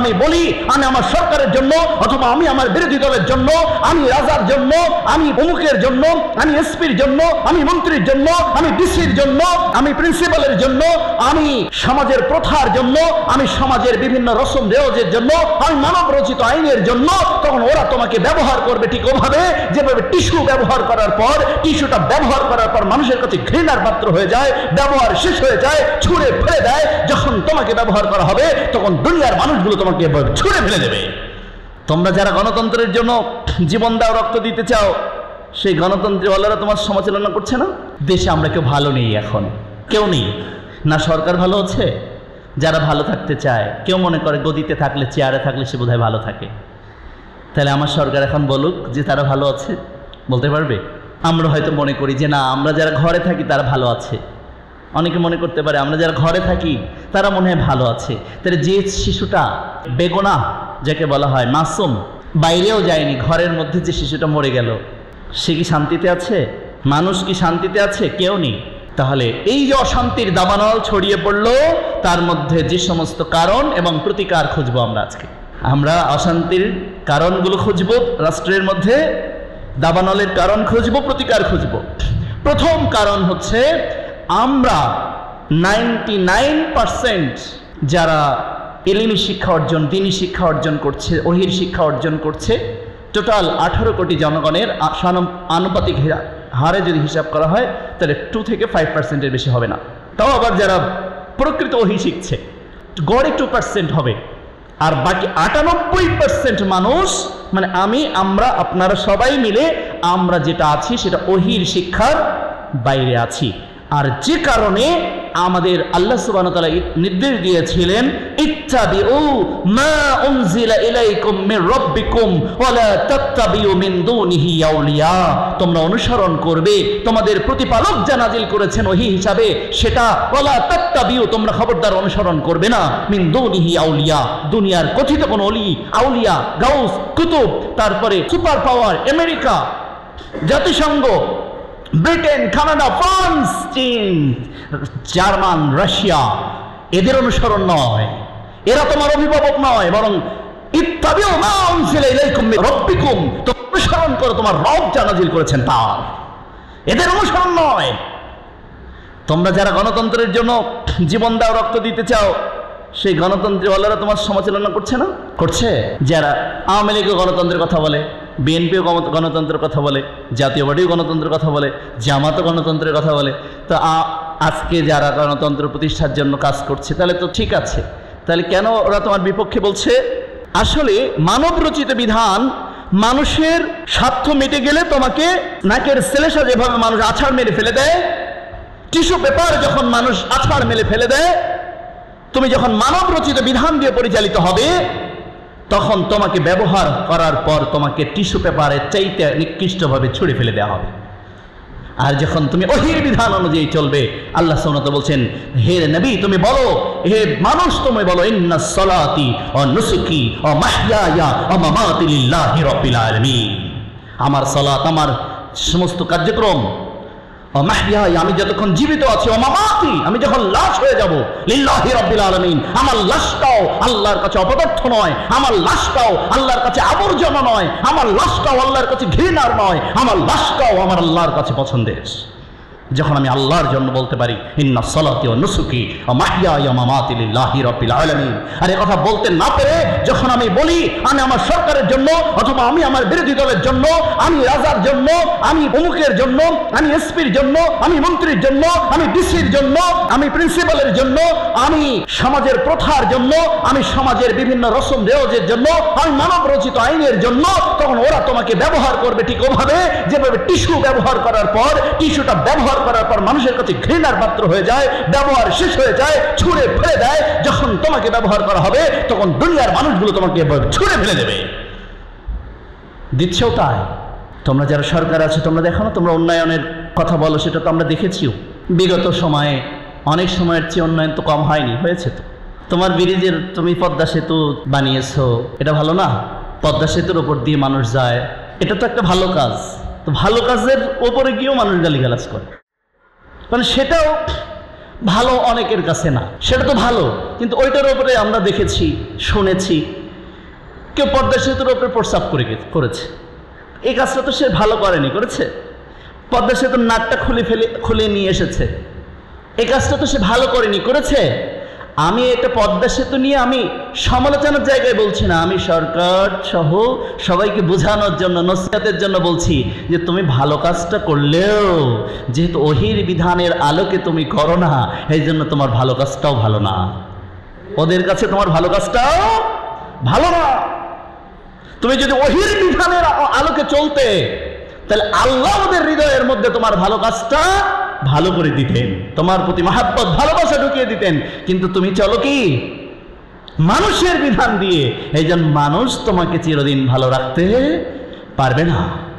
আমি বলি, আমি আমার সরকারের জন্য অথবা আমি আমার বিরোধী দলের জন্য, আমি রাজার জন্য, আমি অমুকের জন্য, আমি এসপির জন্য, আমি মন্ত্রীর জন্য, আমি ডিসির জন্য, আমি প্রিন্সিপালের জন্য, আমি সমাজের প্রথার জন্য, আমি সমাজের বিভিন্ন রসম রেওয়াজের জন্য, আমি মানব রচিত আইনের জন্য, তখন ওরা তোমাকে ব্যবহার করবে ঠিক ওভাবে, যেভাবে টিস্যু ব্যবহার করার পর টিস্যুটা ব্যবহার করার পর মানুষের কাছে ঘৃণার পাত্র হয়ে যায়, ব্যবহার শেষ হয়ে যায়, ছুঁড়ে ফেলে দেয়। যখন তোমাকে ব্যবহার করা হবে, তখন দুনিয়ার মানুষগুলো তোমাকে ছুঁড়ে ফেলে দেবে। তোমরা যারা গণতন্ত্রের জন্য জীবন দাও, রক্ত দিতে চাও, সেই গণতন্ত্রওয়ালারা তোমার সমালোচনা করছে না? দেশে আমরা কেউ ভালো নেই এখন। কেউ নেই। না, সরকার ভালো আছে? যারা ভালো থাকতে চায়, কেউ মনে করে গদিতে থাকলে, চেয়ারে থাকলে সে বোধহয় ভালো থাকে। তাহলে আমার সরকার এখন বলুক যে তারা ভালো আছে। বলতে পারবে? আমরা হয়তো মনে করি যে না, আমরা যারা ঘরে থাকি তারা ভালো আছে। অনেকে মনে করতে পারে, আমরা যারা ঘরে থাকি তারা মনে হয় ভালো আছে। তাহলে যে শিশুটা বেগোনা, যাকে বলা হয় মাসুম, বাইরেও যায়নি, ঘরের মধ্যে যে শিশুটা মরে গেল, সে কি শান্তিতে আছে? মানুষ কি শান্তিতে আছে? কেউ নেই। তাহলে এই যে অশান্তির দাবানল ছড়িয়ে পড়ল, তার মধ্যে যে সমস্ত কারণ এবং প্রতিকার খুঁজবো আমরা আজকে। আমরা অশান্তির কারণগুলো খুঁজবো রাষ্ট্রের মধ্যে দাবানলের কারণ খুঁজবো, প্রতিকার খুঁজব। প্রথম কারণ হচ্ছে আমরা নাইনটি নাইন যারা এলিমি শিক্ষা অর্জন, দিনী শিক্ষা অর্জন করছে, অহির শিক্ষা অর্জন করছে টোটাল আঠারো কোটি জনগণের আনুপাতিক হারে যদি হিসাব করা হয়, তাহলে টু থেকে ফাইভ পার্সেন্টের বেশি হবে না। তাও আবার যারা প্রকৃত ওহি শিখছে, গড়ে টু পার্সেন্ট হবে, আর বাকি আটানব্বই পার্সেন্ট মানুষ মানে আমি, আমরা, আপনারা সবাই মিলে আমরা যেটা আছি সেটা অহির শিক্ষার বাইরে আছি। আর যে কারণে আমাদের আল্লাহ ওয়া নির্দেশ দিয়েছিলেন দুনিহি আউলিয়া তোমরা অনুসরণ করবে, তোমাদের প্রতিপালক যা নাজিল করেছেন ওহি হিসাবে, সেটা ওয়ালা তাত্তাবিউ তোমরা খবরদার অনুসরণ করবে না, মিন দুনিহি আউলিয়া দুনিয়ার কথিত কোন অলি, আউলিয়া, গাউস, কুতুব, তারপরে সুপার পাওয়ার, আমেরিকা, জাতিসংঘ ব্রিটেন, কানাডা, ফ্রান্স, চীন, জার্মান, রাশিয়া, এদের অনুসরণ নয়। এরা তোমার অভিভাবক নয়, বরং ইত্তাবিউ মা উনজিলা ইলাইকুম তো অনুসরণ করো তোমার রব যা নাজিল করেছেন তার এদের অনুসরণ নয়। তোমরা যারা গণতন্ত্রের জন্য জীবন দাও, রক্ত দিতে চাও, সেই গণতন্ত্রওয়ালারা তোমার সমালোচনা করছে না? করছে? যারা আওয়ামী লীগও গণতন্ত্রের কথা বলে বিএনপিও গণতন্ত্রের কথা বলে, জাতীয় পার্টিও গণতন্ত্রের কথা বলে, জামাতও গণতন্ত্রের কথা বলে। তো আজকে যারা গণতন্ত্র প্রতিষ্ঠার জন্য কাজ করছে, তাহলে তো ঠিক আছে। তাহলে কেন ওরা তোমার বিপক্ষে বলছে? আসলে মানব রচিত বিধান মানুষের স্বার্থ মেটে গেলে তোমাকে নাকের সেলেসা যেভাবে মানুষ আছাড় মেরে ফেলে দেয়। টিস্যু পেপার যখন মানুষ আছাড় মেলে ফেলে দেয়, তুমি যখন মানব রচিত বিধান দিয়ে পরিচালিত হবে তখন তোমাকে ব্যবহার করার পর তোমাকে টিস্যু পেপারের চাইতে নিকৃষ্টভাবে ছুঁড়ে ফেলে দেওয়া হবে। আর যখন তুমি অহির বিধান অনুযায়ী চলবে, আল্লাহ সৌনত বলছেন, হে নবী, তুমি বলো, হে মানুষ, তুমি বলো, ইন্না সলাতি ও নুসুকি ও মাহিয়া ও মামাতি লিল্লাহি রাব্বিল আমার সালাত আমার সমস্ত কার্যক্রম আমি যতক্ষণ জীবিত আছি আমি যখন লাশ হয়ে যাব আলামিন, আমার লাশটাও আল্লাহর কাছে অপদার্থ নয়, আমার লাশটাও আল্লাহর কাছে আবর্জনা নয়, আমার লাশটাও আল্লাহর কাছে ঘৃণার নয়, আমার লাশটাও আমার আল্লাহর কাছে পছন্দের। যখন আমি আল্লাহর জন্য বলতে পারি, ইন্না সলাতি ও নুসুকি ও মাহিয়া মামাতি লিল্লাহি রাব্বিল আলামিন। আর এ কথা বলতে না পেরে যখন আমি বলি, আমি আমার সরকারের জন্য অথবা আমি আমার বিরোধী দলের জন্য, আমি রাজার জন্য, আমি অমুকের জন্য, আমি এসপির জন্য, আমি মন্ত্রীর জন্য, আমি ডিসির জন্য, আমি প্রিন্সিপালের জন্য, আমি সমাজের প্রথার জন্য, আমি সমাজের বিভিন্ন রসম রেওয়াজের জন্য, আমি মানব রচিত আইনের জন্য, তখন ওরা তোমাকে ব্যবহার করবে ঠিক ওভাবে, যেভাবে টিস্যু ব্যবহার করার পর টিস্যুটা ব্যবহার করার পর মানুষের কাছে ঘৃণার পাত্র হয়ে যায়, ব্যবহার শেষ হয়ে যায়, ছুঁড়ে ফেলে দেয়। যখন তোমাকে ব্যবহার করা হবে, তখন দুনিয়ার মানুষগুলো তোমাকে ছুঁড়ে ফেলে দেবে। দিচ্ছেও তাই। তোমরা যারা সরকার আছে, তোমরা দেখো না, তোমরা উন্নয়নের কথা বলো, সেটা তো আমরা দেখেছিও। বিগত সময়ে অনেক সময়ের চেয়ে উন্নয়ন তো কম হয়নি, হয়েছে তো। তোমার ব্রিজের তুমি পদ্মা সেতু বানিয়েছো, এটা ভালো না? পদ্মা সেতুর ওপর দিয়ে মানুষ যায়, এটা তো একটা ভালো কাজ। তো ভালো কাজের ওপরে গিয়েও মানুষ গালিগালাজ করে। মানে সেটাও ভালো অনেকের কাছে না। সেটা তো ভালো, কিন্তু ওইটার উপরে আমরা দেখেছি, শুনেছি, কেউ পদ্মা সেতুর উপরে প্রস্তাব করে করেছে। এই কাজটা তো সে ভালো করেনি, করেছে? পদ্মা সেতুর নাটটা খুলে ফেলে খুলে নিয়ে এসেছে। এই কাজটা তো সে ভালো করেনি, করেছে? আমি এটা পদ্মা সেতু নিয়ে আমি সমালোচনার জায়গায় বলছি না, আমি সরকার সহ সবাইকে বোঝানোর জন্য, নসিহাতের জন্য বলছি যে তুমি ভালো কাজটা করলেও যেহেতু অহির বিধানের আলোকে তুমি করো না, এই জন্য তোমার ভালো কাজটাও ভালো না। ওদের কাছে তোমার ভালো কাজটাও ভালো না। তুমি যদি ওহির বিধানের আলোকে চলতে, তাহলে আল্লাহ ওদের হৃদয়ের মধ্যে তোমার ভালো কাজটা ভালো করে দিতেন। তোমার প্রতি মাহাব্বত, ভালোবাসা ঢুকিয়ে দিতেন। কিন্তু তুমি চলো কি? মানুষের বিধান দিয়ে। এই মানুষ তোমাকে চিরদিন ভালো রাখতে পারবে না।